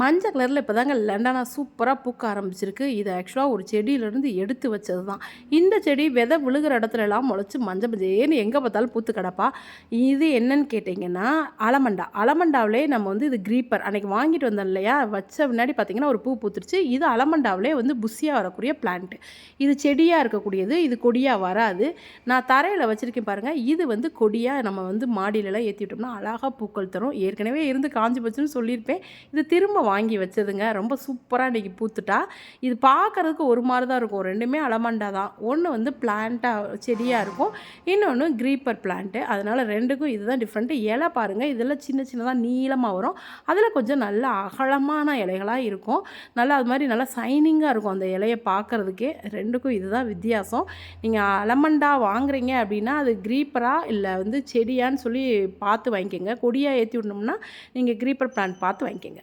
மஞ்சள் கலரில் இப்போ தாங்க லண்டனா சூப்பராக பூக்க ஆரம்பிச்சிருக்கு. இது ஆக்சுவலாக ஒரு செடியிலேருந்து எடுத்து வச்சது தான் இந்த செடி விதை விழுகிற இடத்துல எல்லாம் முளைச்சி மஞ்சள் மஞ்சேன்னு எங்கே பார்த்தாலும் பூத்து கிடப்பா. இது என்னன்னு கேட்டிங்கன்னா அலமண்டா. அலமண்டாவிலே நம்ம வந்து இது க்ரீப்பர் அன்றைக்கி வாங்கிட்டு வந்தோம் இல்லையா? வச்ச முன்னாடி பார்த்திங்கன்னா ஒரு பூ பூத்துருச்சு. இது அலமண்டாவிலே வந்து புஷியாக வரக்கூடிய பிளான்ட்டு இது செடியாக இருக்கக்கூடியது இது கொடியாக வராது. நான் தரையில் வச்சுருக்கேன் பாருங்கள் இது வந்து கொடியாக நம்ம வந்து மாடியிலலாம் ஏற்றி விட்டோம்னா அழகாக பூக்கள் தரும். ஏற்கனவே இருந்து காஞ்சி போச்சுன்னு சொல்லியிருப்பேன். இது திரும்ப வாங்கி வச்சதுங்க. ரொம்ப சூப்பராக இன்றைக்கி பூத்துட்டா. இது பார்க்குறதுக்கு ஒரு மாதிரி தான் இருக்கும். ரெண்டுமே அலமண்டா தான். ஒன்று வந்து பிளான்ட்டாக செடியாக இருக்கும். இன்னொன்று க்ரீப்பர் பிளான்ட்டு அதனால் ரெண்டுக்கும் இதுதான் டிஃப்ரெண்ட்டு இலை பாருங்கள் இதெல்லாம் சின்ன சின்னதாக நீளமாக வரும். அதில் கொஞ்சம் நல்ல அகலமான இலைகளாக இருக்கும். நல்லா அது மாதிரி நல்லா சைனிங்காக இருக்கும் அந்த இலையை பார்க்குறதுக்கே ரெண்டுக்கும் இதுதான் வித்தியாசம். நீங்கள் அலமண்டா வாங்குறீங்க அப்படின்னா அது க்ரீப்பரா இல்லை வந்து செடியான்னு சொல்லி பார்த்து வாங்கிக்கோங்க. கொடியாக ஏற்றி விடணும்னா நீங்கள் க்ரீப்பர் பிளான்ட் பார்த்து வாங்கிக்கோங்க.